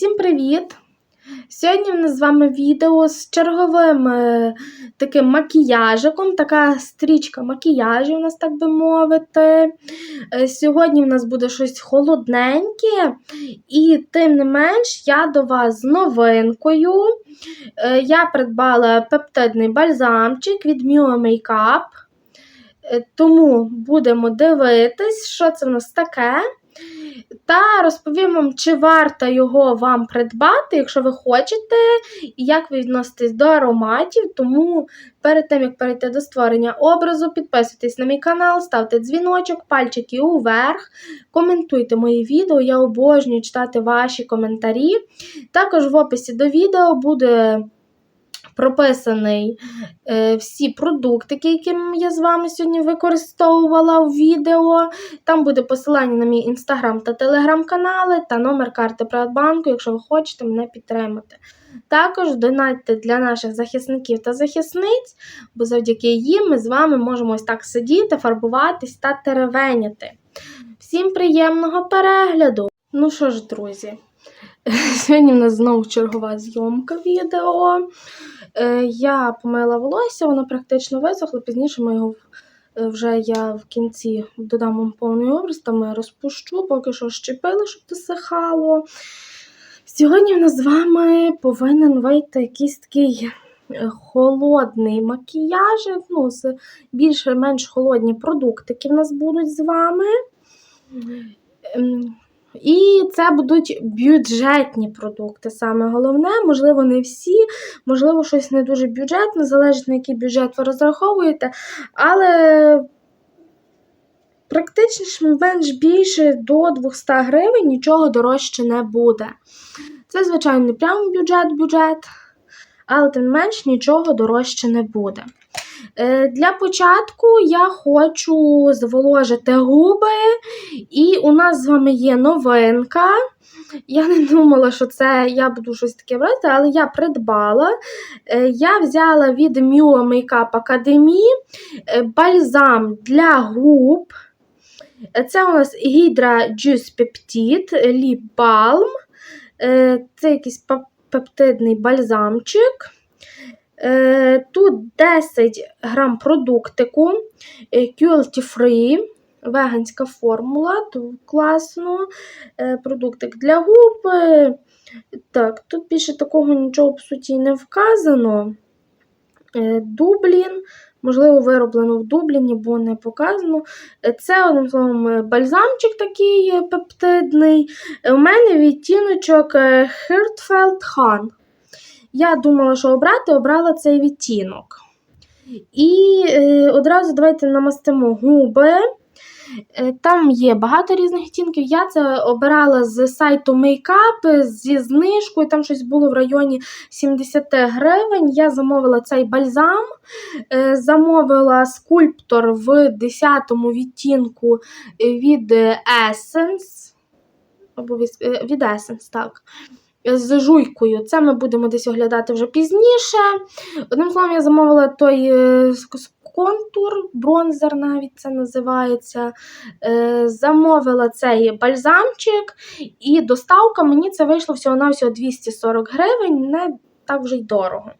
Всім привіт! Сьогодні в нас з вами відео з черговим е, таким макіяжиком, така стрічка макіяжів, у нас, так би мовити. Е, сьогодні в нас буде щось холодненьке, і тим не менш, я до вас з новинкою. Е, я придбала пептидний бальзамчик від Mio Makeup. Тому будемо дивитись, що це в нас таке. Та розповім вам, чи варто його вам придбати, якщо ви хочете, і як ви відноситесь до ароматів. Тому перед тим, як перейти до створення образу, підписуйтесь на мій канал, ставте дзвіночок, пальчики уверх, коментуйте мої відео, я обожнюю читати ваші коментарі. Також в описі до відео буде прописаний е, всі продуктики, які я з вами сьогодні використовувала в відео. Там буде посилання на мій інстаграм та телеграм-канали та номер карти Приватбанку, якщо ви хочете мене підтримати. Також донатьте для наших захисників та захисниць, бо завдяки їм ми з вами можемо ось так сидіти, фарбуватись та теревеняти. Всім приємного перегляду! Ну що ж, друзі, сьогодні в нас знову чергова зйомка відео. Е, Я помила волосся, воно практично висохло. Пізніше ми його е, вже я в кінці додам вам повний образ, там я розпущу, поки що щепили, щоб досихало. Сьогодні в нас з вами повинен вийти якийсь такий е, холодний макіяж, ну, з більш-менш холодні продуктики в нас будуть з вами. І це будуть бюджетні продукти, саме головне, можливо, не всі, можливо, щось не дуже бюджетне, залежить на який бюджет ви розраховуєте, але практично менш більше до 200 гривень нічого дорожче не буде. Це, звичайно, не прямо бюджет-бюджет, але тим менш нічого дорожче не буде. Е, Для початку я хочу зволожити губи, і у нас з вами є новинка. Я не думала, що це я буду щось таке брати, але я придбала. Е, Я взяла від Mio Makeup Academy е, бальзам для губ. Це у нас Hydra Juice Peptide Lip Balm. Це якийсь пептидний бальзамчик. Е, Тут 10 грам продуктику, е, cruelty free, веганська формула, тут класно. Е, Продуктик для губ. Так, тут більше такого нічого по суті не вказано. Дублін, можливо, вироблено в Дубліні, бо не показано. Це, одним словом, бальзамчик такий пептидний. У мене відтіночок Heartfelt Han. Я думала, що обрати, обрала цей відтінок. І е, одразу давайте намастимо губи. Е, Там є багато різних відтінків. Я це обирала з сайту Makeup зі знижкою, там щось було в районі 70 гривень. Я замовила цей бальзам, е, замовила скульптор в 10 відтінку від Essence. Або від, е, від Essence, так. З жуйкою. Це ми будемо десь оглядати вже пізніше. Одним словом, я замовила той е, контур, бронзер навіть це називається. Е, Замовила цей бальзамчик, і доставка мені це вийшло всього-навсього 240 гривень, не так вже й дорого.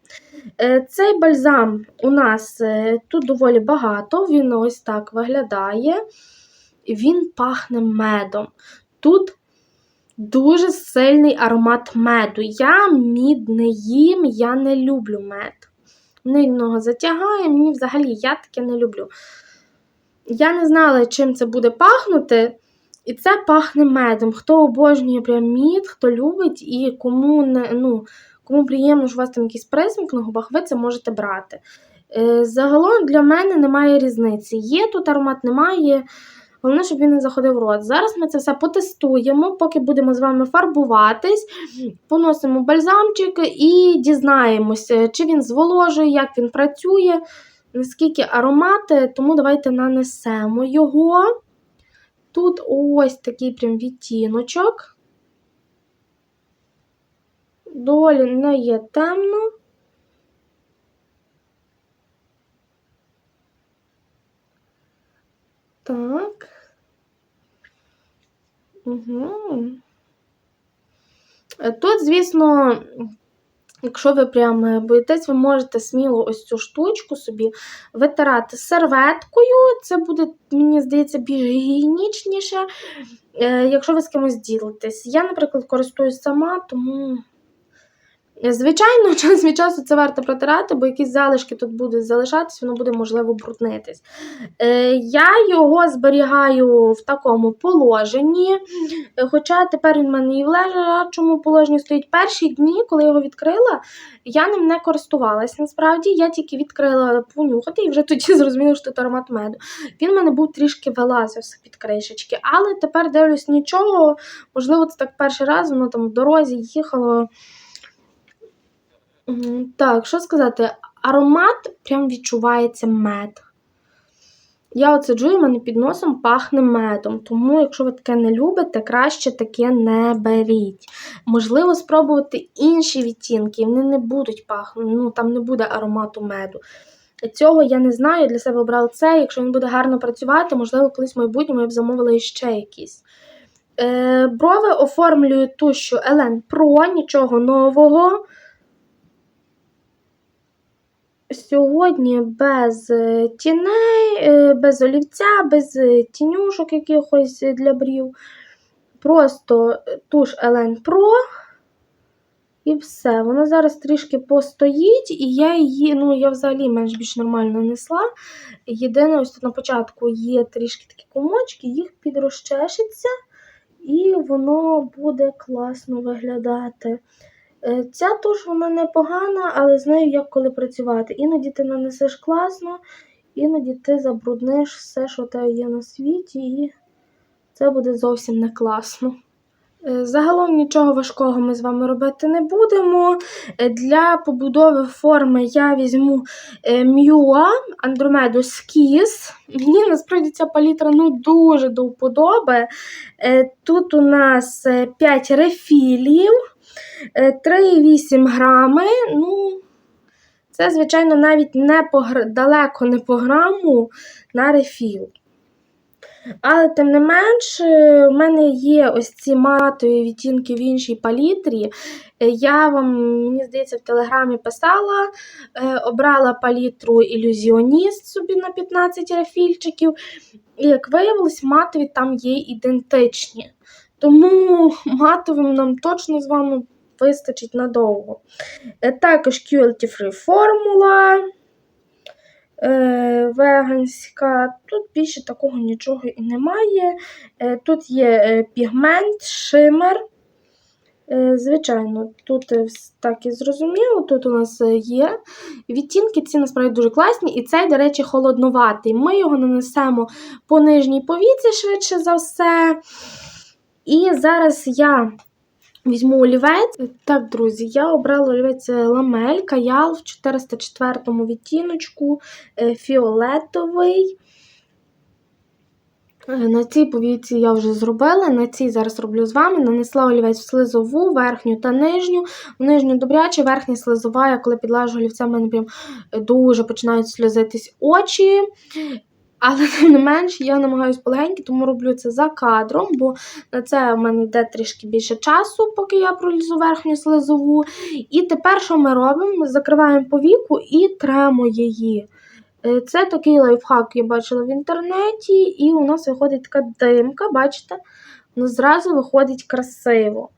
Е, Цей бальзам у нас тут доволі багато, він ось так виглядає. Він пахне медом. Тут дуже сильний аромат меду. Я мід не їм, я не люблю мед. Нього затягає, мені взагалі я таке не люблю. Я не знала, чим це буде пахнути, і це пахне медом. Хто обожнює прям мід, хто любить і кому не, ну, кому приємно, що у вас там якийсь присмак на губах, ви це можете брати. Е, Загалом для мене немає різниці. Є тут аромат, немає. Головне, щоб він не заходив в рот. Зараз ми це все потестуємо, поки будемо з вами фарбуватись, поносимо бальзамчик і дізнаємося, чи він зволожує, як він працює, наскільки аромати, тому давайте нанесемо його. Тут ось такий прям відтіночок. Долі не є темно. Так. Угу. Тут, звісно, якщо ви прям е, боїтесь, ви можете сміло ось цю штучку собі витирати серветкою. Це буде, мені здається, більш гігієнічніше, е, якщо ви з кимось ділитесь. Я, наприклад, користуюсь сама, тому. Звичайно, час від часу це варто протирати, бо якісь залишки тут будуть залишатись, воно буде можливо бруднитись. Е, я його зберігаю в такому положенні, е, хоча тепер він в мене і в лежачому положенні стоїть перші дні, коли я його відкрила, я ним не користувалась. Насправді я тільки відкрила понюхати і вже тоді зрозуміла, що це аромат меду. Він в мене був трішки вилазився під кришечки, але тепер дивлюсь нічого. Можливо, це так перший раз, воно там в дорозі їхало. Так, що сказати, аромат прям відчувається мед. Я оце в мене під носом пахне медом. Тому, якщо ви таке не любите, краще таке не беріть. Можливо, спробувати інші відтінки, вони не будуть пахнути, ну там не буде аромату меду. Цього я не знаю, для себе обрала це. Якщо він буде гарно працювати, можливо, колись в майбутньому я б замовила ще якісь. Е, брови оформлюю тушю Елен Pro, нічого нового. Сьогодні без е, тіней, е, без олівця, без е, тінюшок якихось для брів. Просто туш Елен Pro. І все. Вона зараз трішки постоїть, і я її, ну, я взагалі менш більш нормально несла. Єдине, ось тут на початку є трішки такі комочки, їх підрозчешеться, і воно буде класно виглядати. Е, Ця туш вона непогана, але з нею як коли працювати. Іноді ти нанесеш класно, іноді ти забрудниш все, що тебе є на світі, і це буде зовсім не класно. Е, Загалом нічого важкого ми з вами робити не будемо. Е, Для побудови форми я візьму Мюа Andromeda Skis. Мені насправді ця палітра ну, дуже до вподоби. Тут у нас е, 5 рефілів, 3,8 грами. Ну, це, звичайно, навіть не по, далеко не по граму на рефіл. Але тим не менш, е, в мене є ось ці матові відтінки в іншій палітрі. Е, Я вам, мені здається, в телеграмі писала, е, обрала палітру ілюзіоніст собі на 15 рафільчиків. І як виявилось, матові там є ідентичні. Тому матовим нам точно з вами вистачить надовго. Е, Також QLT Free формула веганська. Тут більше такого нічого і немає. Е, тут є пігмент, шимер. Звичайно, тут е, так і зрозуміло, тут у нас є відтінки, ці насправді дуже класні, і цей, до речі, холоднуватий. Ми його нанесемо по нижній повіці, швидше за все. І зараз я візьму олівець. Так, друзі, я обрала олівець ламель Каял в 404 відтіночку е, фіолетовий. Е, На цій повіці я вже зробила, на цій зараз роблю з вами. Нанесла олівець в слизову, верхню та нижню. В нижню добряче, верхня слизова, я коли підлажу олівця, в мене прям е, дуже починають сльозитись очі. Але тим не менш, я намагаюся полегеньки, тому роблю це за кадром, бо на це в мене йде трішки більше часу, поки я пролізу верхню слизову. І тепер що ми робимо? Ми закриваємо повіку і тремо її. Е, Це такий лайфхак я бачила в інтернеті, і у нас виходить така димка, бачите? Ну, зразу виходить красиво.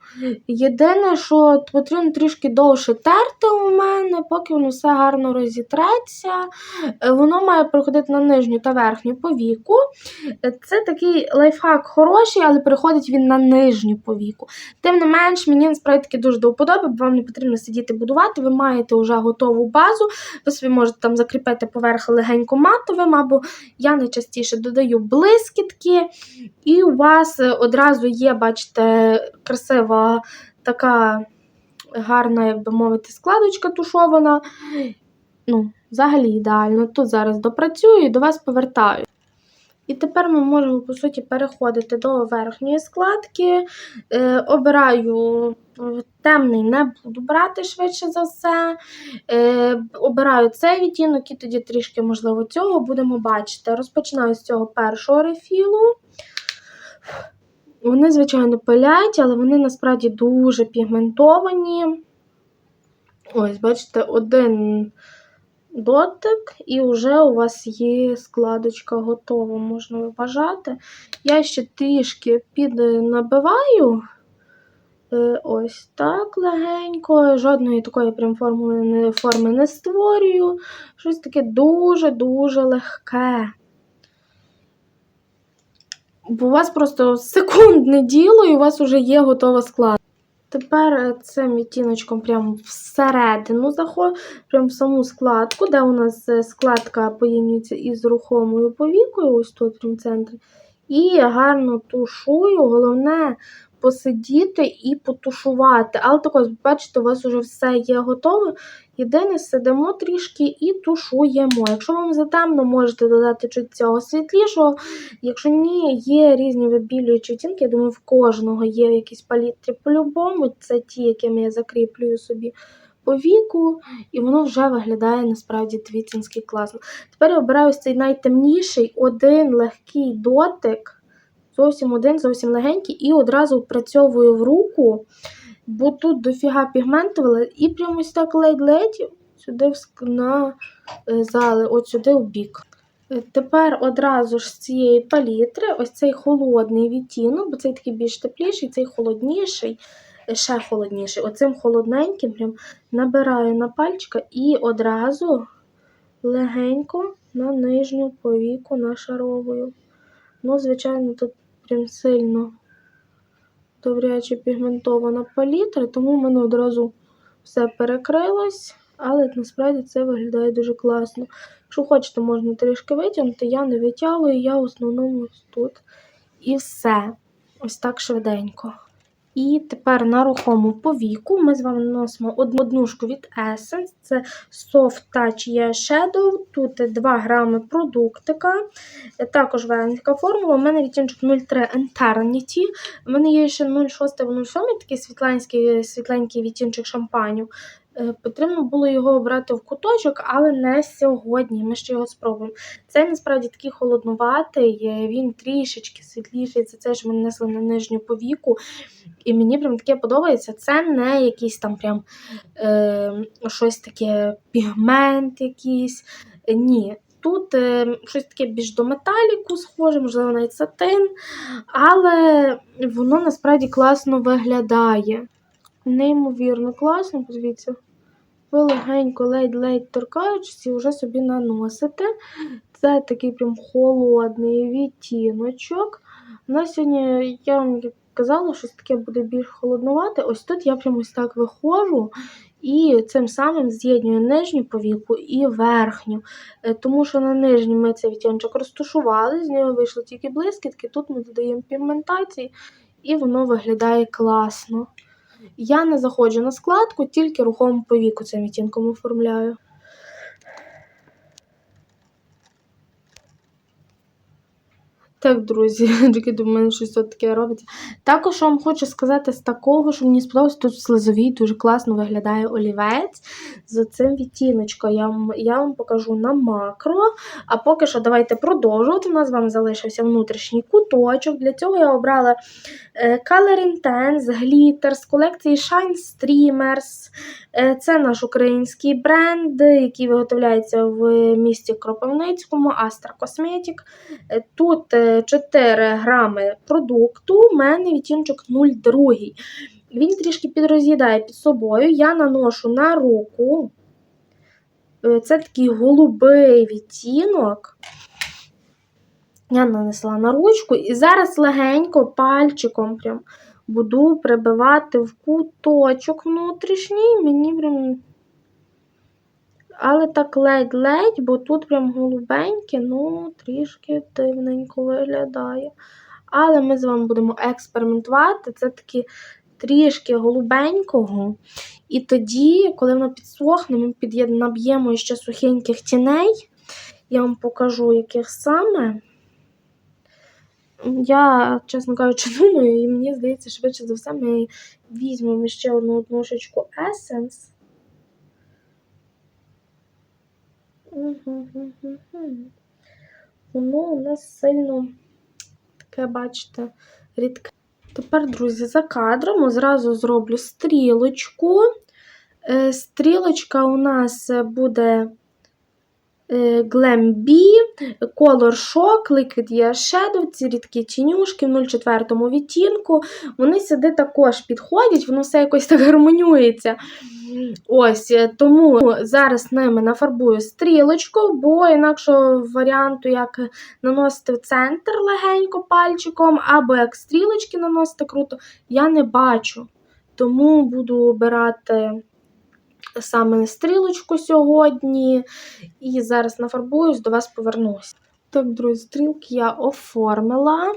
Єдине, що потрібно трішки довше терти у мене, поки воно все гарно розітреться. Е, Воно має проходити на нижню та верхню повіку. Е, Це такий лайфхак хороший, але переходить він на нижню повіку. Тим не менш, мені насправді таки дуже до вподоби, бо вам не потрібно сидіти будувати, ви маєте вже готову базу, ви собі можете там закріпити поверх легенько матовим, або я найчастіше додаю блискітки, і у вас е, одразу є, бачите, красива така гарна, як би мовити, складочка тушована. Ну, взагалі ідеально. Тут зараз допрацюю і до вас повертаю. І тепер ми можемо, по суті, переходити до верхньої складки. Е, обираю е, темний, не буду брати швидше за все. Е, обираю цей відтінок і тоді трішки, можливо, цього будемо бачити. Розпочинаю з цього першого рефілу. Вони, звичайно, пилять, але вони насправді дуже пігментовані. Ось, бачите, один дотик, і вже у вас є складочка готова, можна вважати. Я ще трішки піднабиваю. Е, Ось так легенько. Жодної такої прям формули форми не створюю. Щось таке дуже-дуже легке. Бо у вас просто секундне діло, і у вас вже є готова складка. Тепер е, цим відтіночком прямо всередину заходимо, прямо в саму складку, де у нас е, складка поєднується із рухомою повікою, ось тут в центрі. І гарно тушую. Головне посидіти і потушувати. Але так ось, бачите, у вас вже все є готове. Єдине, сидимо трішки і тушуємо. Якщо вам затемно, можете додати чуть цього світлішого. Якщо ні, є різні вибілюючі оттінки. Я думаю, в кожного є якісь палітри по-любому. Це ті, якими я закріплюю собі по віку, і воно вже виглядає насправді твіцінський класно. Тепер я обираю ось цей найтемніший, один легкий дотик. Зовсім один, зовсім легенький, і одразу впрацьовую в руку, бо тут дофіга пігментувала, і прямо ось так ледь-ледь сюди на е, зали, от сюди в бік. Е, Тепер одразу ж з цієї палітри, ось цей холодний відтінок, бо цей такий більш тепліший, цей холодніший, е, ще холодніший. Оцим холодненьким прям набираю на пальчика і одразу легенько на нижню повіку нашаровую. Ну, звичайно, тут прям сильно добряче пігментована палітра, тому в мене одразу все перекрилось, але насправді це виглядає дуже класно. Якщо хочете, можна трішки витягнути, я не витягую, я в основному тут. І все. Ось так швиденько. І тепер на рухому повіку ми з вами наносимо одну однушку від Essence. Це Soft Touch Shadow. Тут 2 грами продуктика. Також варенська формула. У мене відтінчик 03 Eternity. У мене є ще 06 07 такий світленький, світленький відтінчик шампаню. Е, Потрібно було його обрати в куточок, але не сьогодні. Ми ще його спробуємо. Цей насправді такий холоднуватий, е, він трішечки світліший. Це те, що ми нанесли на нижню повіку. І мені прям таке подобається. Це не якийсь там прям е, щось таке пігмент якийсь. Ні. Тут е, щось таке більш до металіку схоже, можливо, навіть сатин, але воно насправді класно виглядає. Неймовірно класно, подивіться. Ви легенько, ледь-ледь торкаючись, і вже собі наносите. Це такий прям холодний відтіночок. У нас сьогодні, я вам казала, щось таке буде більш холоднувате. Ось тут я прям ось так виходжу і цим самим з'єднюю нижню повіку і верхню. Е, Тому що на нижній ми цей відтіночок розташували, з нього вийшли тільки блискітки. Тут ми додаємо пігментації, і воно виглядає класно. Я не заходжу на складку, тільки рухом по віку цим відтінком оформляю. Так, друзі, тільки до мене щось таке робиться. Також вам хочу сказати з такого, що мені сподобалось, тут в слизовій дуже класно виглядає олівець з цим відтіночком. Я, вам- я вам покажу на макро. А поки що давайте продовжувати. У нас з вами залишився внутрішній куточок. Для цього я обрала е, Color Intense Glitter з колекції Shine Streamers. Е, Це наш український бренд, який виготовляється в місті Кропивницькому, Astra Cosmetic. Е, Тут 4 грами продукту, у мене відтіночок 0,2. Він трішки підроз'їдає під собою. Я наношу на руку. Е, Це такий голубий відтінок. Я нанесла на ручку і зараз легенько пальчиком прям буду прибивати в куточок внутрішній. Мені прям. Але так ледь-ледь, бо тут прям голубеньке, ну, трішки дивненько виглядає. Але ми з вами будемо експериментувати. Це таки трішки голубенького. І тоді, коли воно підсохне, ми наб'ємо ще сухеньких тіней. Я вам покажу, яких саме. Я, чесно кажучи, думаю, і мені здається, швидше за все, ми візьмемо ще одну однушечку Essence. Воно у нас сильно таке, бачите, рідке. Тепер, друзі, за кадром зразу зроблю стрілочку. Е, Стрілочка у нас буде е, Glam B, Color Shock, Liquid Eyeshadow, ці рідкі тінюшки в 0,4 відтінку. Вони сюди також підходять, воно все якось так гармонюється. Ось, е, тому зараз ними нафарбую стрілочку, бо інакшого варіанту, як наносити в центр легенько пальчиком, або як стрілочки наносити круто, я не бачу. Тому буду обирати саме стрілочку сьогодні. І зараз нафарбуюсь, до вас повернусь. Так, друзі, стрілки я оформила.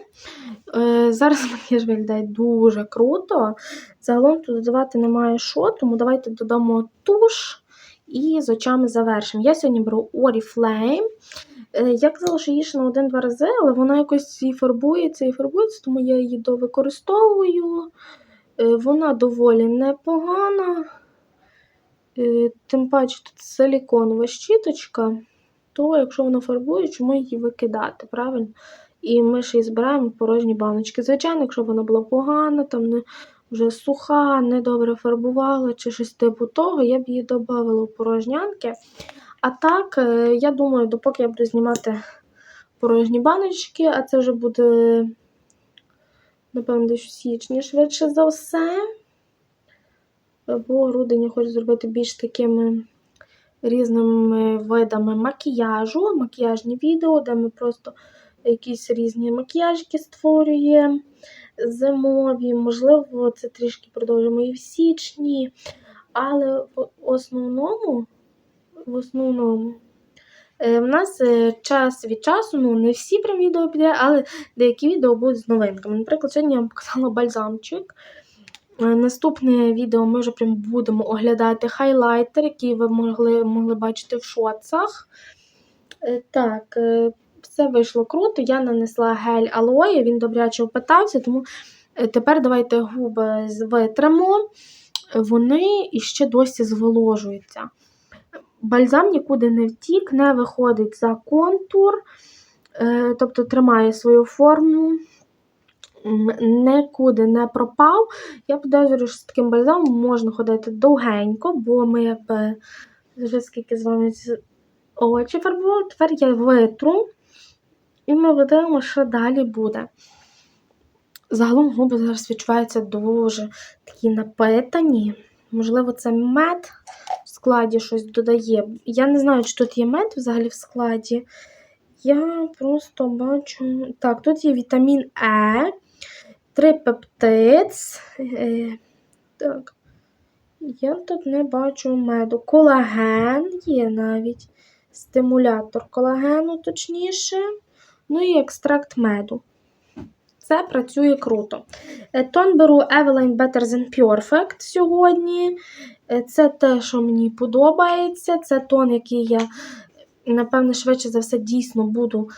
Е, зараз макіяж виглядає дуже круто. Загалом тут додавати немає що, тому давайте додамо туш і з очами завершимо. Я сьогодні беру Oriflame. Е, я казала, що її ще на один-два рази, але вона якось і фарбується, і фарбується, тому я її довикористовую. Е, вона доволі непогана. Тим паче тут силіконова щіточка, то якщо вона фарбує, чому її викидати, правильно? І ми ще й збираємо порожні баночки. Звичайно, якщо вона була погана, там не вже суха, недобре фарбувала чи щось типу того, я б її додавала у порожнянки. А так, е, я думаю, допоки я буду знімати порожні баночки, а це вже буде, напевно, десь у січні швидше за все. Бо грудень я хочу зробити більш такими різними видами макіяжу, макіяжні відео, де ми просто якісь різні макіяжики створюємо зимові. Можливо, це трішки продовжимо і в січні. Але в основному, в основному, е, в нас е, час від часу, ну не всі прям відео піде, але деякі відео будуть з новинками. Наприклад, сьогодні я вам показала бальзамчик. Е, Наступне відео ми вже прям будемо оглядати хайлайтер, який ви могли могли бачити в шоцах. Е, Так, е, все вийшло круто. Я нанесла гель алоє, він добряче опитався, тому тепер давайте губи витримо. Вони іще досі зволожуються. Бальзам нікуди не втік, не виходить за контур, тобто тримає свою форму нікуди не пропав. Я підозрюю, що з таким бальзамом можна ходити довгенько, бо ми вже скільки з вами очі фарбували. Тепер я витру, і ми подивимося, що далі буде. Загалом губи зараз відчуваються дуже такі напитані. Можливо, це мед в складі щось додає. Я не знаю, чи тут є мед взагалі в складі. Я просто бачу. Так, тут є вітамін Е, трипептид. Е, так. Я тут не бачу меду. Колаген є навіть. Стимулятор колагену, точніше. Ну і екстракт меду. Це працює круто. Е, Тон беру Eveline Better Than Perfect сьогодні. Е, Це те, що мені подобається. Це тон, який я, напевно, швидше за все, дійсно буду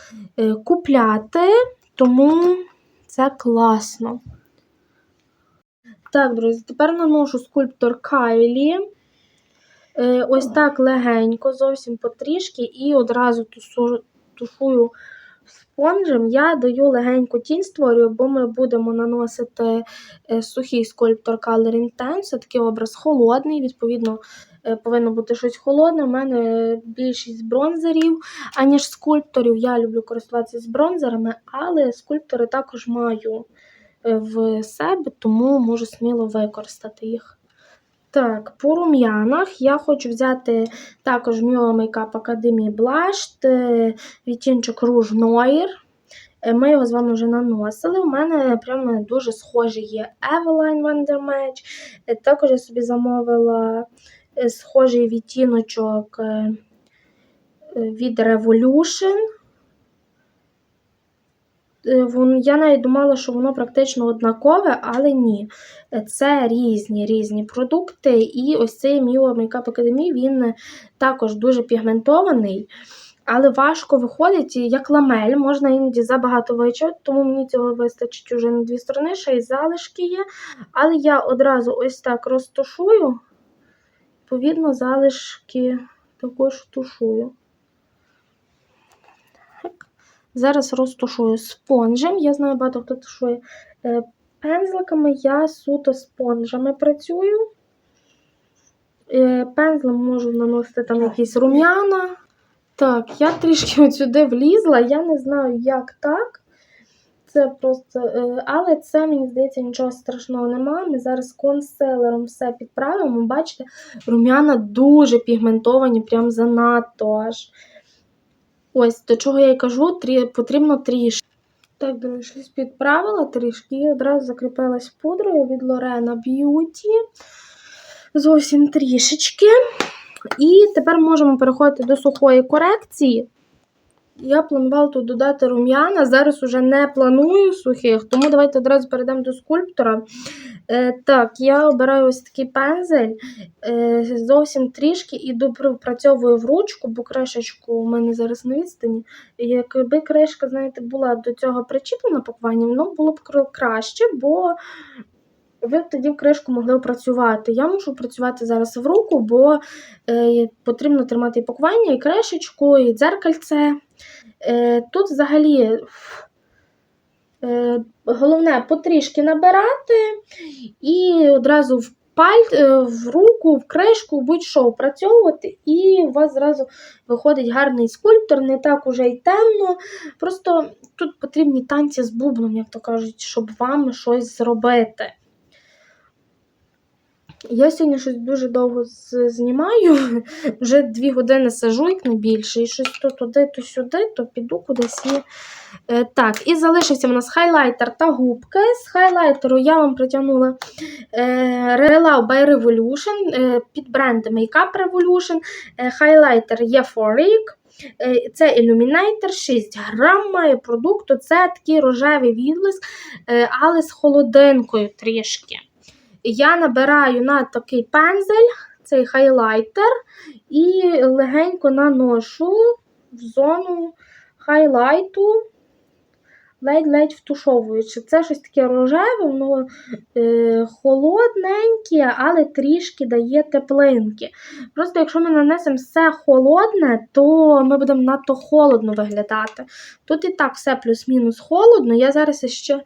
купляти, тому це класно. Так, друзі, тепер наношу скульптор Кайлі. Е, Ось так легенько, зовсім потрішки, і одразу тушую спонжем. Я даю легеньку тінь створюю, бо ми будемо наносити е, сухий скульптор Color Intense. Такий образ холодний, відповідно, е, повинно бути щось холодне. У мене більшість бронзерів, аніж скульпторів. Я люблю користуватися з бронзерами, але скульптори також маю е, в себе, тому можу сміло використати їх. Так, по рум'янах я хочу взяти також Mio Makeup Academy Blush, е, відтінчик Rouge Noir. Е, Ми його з вами вже наносили. У мене прямо дуже схожий є Eveline Wonder Match. Е, Також я собі замовила схожий відтіночок від Revolution. Е, Я навіть думала, що воно практично однакове, але ні. Це різні різні продукти. І ось цей Mio Makeup Academy, він також дуже пігментований, але важко виходить, як ламель, можна іноді забагато вичавити, тому мені цього вистачить уже на дві сторони, ще й залишки є. Але я одразу ось так розтушую, відповідно, залишки також тушую. Так. Зараз розтушую спонжем. Я знаю, багато хто тушує е, Пензликами я суто спонжами працюю. Е, Пензлем можу наносити там якісь рум'яна. Так, я трішки от сюди влізла, я не знаю, як так. Це просто, е, але це, мені здається, нічого страшного немає. Ми зараз консилером все підправимо. Бачите, рум'яна дуже пігментовані, прям занадто аж. Ось, до чого я й кажу, трі, потрібно трішки. Так, друзі, щось підправила трішки і одразу закріпилась пудрою від Lorena Beauty. Зовсім трішечки. І тепер можемо переходити до сухої корекції. Я планувала тут додати рум'яна, зараз уже не планую сухих, тому давайте одразу перейдемо до скульптора. Е, так, я обираю ось такий пензель, е, зовсім трішки і допрацьовую в ручку, бо кришечку у мене зараз на відстані. Якби кришка, знаєте, була до цього причіплена пакуванням, ну було б краще, бо ви б тоді в кришку могли опрацювати. Я мушу працювати зараз в руку, бо е, потрібно тримати і пакування, і кришечку, і дзеркальце. Тут взагалі головне потрішки набирати і одразу в паль, е, в руку, в кришку, будь-що опрацьовувати, і у вас зразу виходить гарний скульптор, не так уже й темно. Просто тут потрібні танці з бубном, як то кажуть, щоб вам щось зробити. Я сьогодні щось дуже довго знімаю, вже дві години сижу, як не більше, і щось то туди, то сюди, то піду кудись. І... Е, так, і залишився в нас хайлайтер та губки. З хайлайтеру я вам притягнула е, Relau by Revolution е, під брендом Makeup Revolution. Е, хайлайтер Euphoric. Е, Це Illuminator, 6 грам має продукту. Це такий рожевий відблиск, е, але з холодинкою трішки. Я набираю на такий пензель, цей хайлайтер, і легенько наношу в зону хайлайту, ледь-ледь втушовуючи. Це щось таке рожеве, воно е, холодненьке, але трішки дає теплинки. Просто якщо ми нанесемо все холодне, то ми будемо надто холодно виглядати. Тут і так все плюс-мінус холодно. Я зараз ще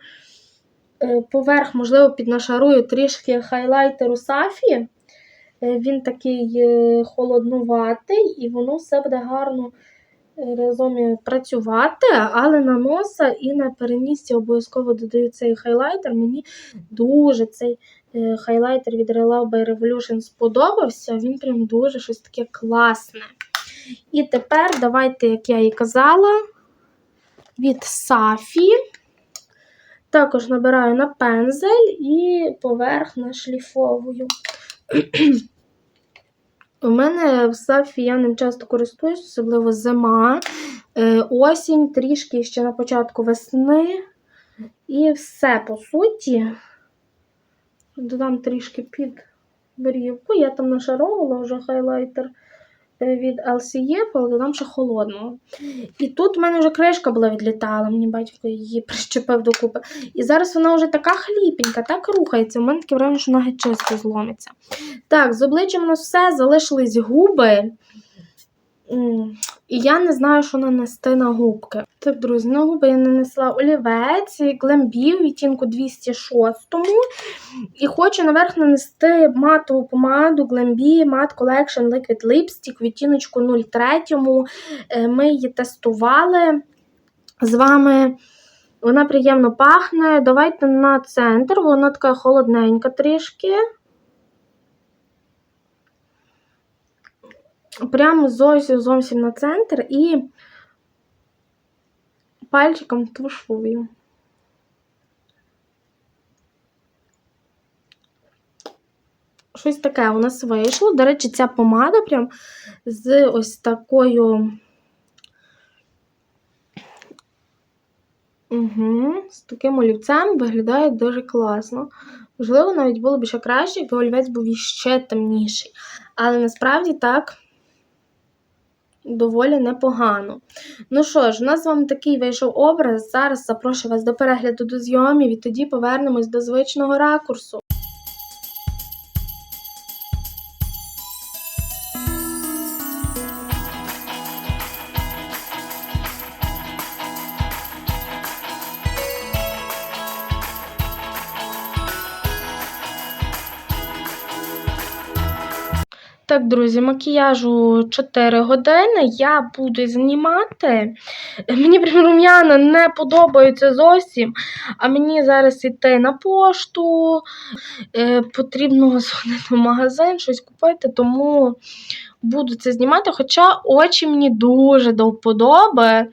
поверх, можливо, піднашарую трішки хайлайтеру Сафі. Е, Він такий е, холоднуватий, і воно все буде гарно е, разом працювати, але на носа і на перенісці обов'язково додаю цей хайлайтер. Мені дуже цей е, хайлайтер від Relau by Revolution сподобався. Він прям дуже щось таке класне. І тепер давайте, як я і казала, від Сафі. Також набираю на пензель і поверх нашліфовую. У мене в Сафі я ним часто користуюсь, особливо зима, е, осінь, трішки ще на початку весни. І все по суті. Додам трішки під брівку. Я там нашаровувала вже хайлайтер від LCE, але додам ще холодного. І тут в мене вже кришка була відлітала, мені батько її прищепив докупи. І зараз вона вже така хліпенька, так рухається. У мене таке враження, що ноги чисто зломиться. Так, з обличчям у нас все, залишились губи. І я не знаю, що нанести на губки. Так, друзі, на губи я нанесла олівець, глембів, відтінку 206. І хочу наверх нанести матову помаду Glambi Matte Collection Liquid Lipstick, відтіночку 03. Е, Ми її тестували з вами. Вона приємно пахне. Давайте на центр, вона така холодненька трішки. Прямо зовсім зовсім на центр і пальчиком тушую. Щось таке у нас вийшло. До речі, ця помада прям з ось такою. Угу, з таким олівцем виглядає дуже класно. Можливо, навіть було б ще краще, якби олівець був іще темніший. Але насправді так доволі непогано. Ну що ж, у нас з вами такий вийшов образ. Зараз запрошую вас до перегляду до зйомів і тоді повернемось до звичного ракурсу. Так, друзі, макіяжу 4 години. Я буду знімати. Мені прям рум'яна не подобаються зовсім. А мені зараз йти на пошту. Е, потрібно сходити в магазин, щось купити, тому буду це знімати. Хоча очі мені дуже до вподоби,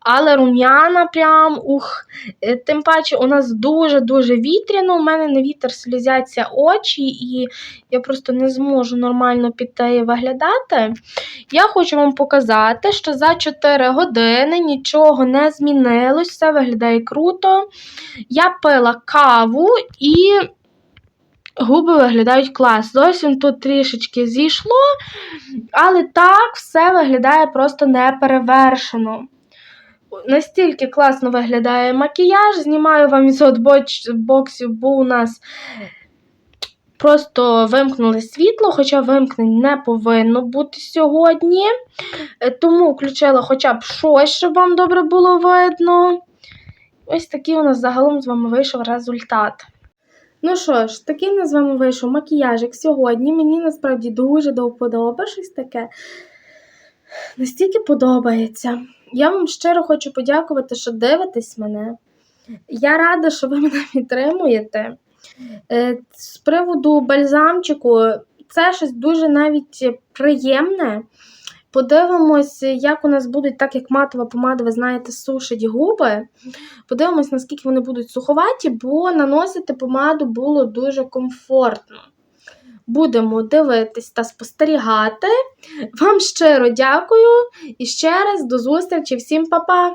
але рум'яна прям ух. Е, Тим паче у нас дуже-дуже вітряно. У мене на вітер слізяться очі, і я просто не зможу нормально піти і виглядати. Я хочу вам показати, що за 4 години нічого не змінилось, все виглядає круто. Я пила каву і губи виглядають клас. Зовсім тут трішечки зійшло, але так все виглядає просто неперевершено. Настільки класно виглядає макіяж. Знімаю вам із боксів, бо у нас просто вимкнули світло, хоча вимкнень не повинно бути сьогодні. Тому включила хоча б щось, щоб вам добре було видно. Ось такий у нас загалом з вами вийшов результат. Ну що ж, такий у нас з вами вийшов макіяжик сьогодні. Мені насправді дуже до вподоби щось таке. Настільки подобається. Я вам щиро хочу подякувати, що дивитесь мене. Я рада, що ви мене підтримуєте. Е, З приводу бальзамчику, це щось дуже навіть приємне. Подивимось, як у нас будуть, так як матова помада, ви знаєте, сушить губи. Подивимось, наскільки вони будуть суховаті, бо наносити помаду було дуже комфортно. Будемо дивитись та спостерігати. Вам щиро дякую і ще раз до зустрічі. Всім па-па!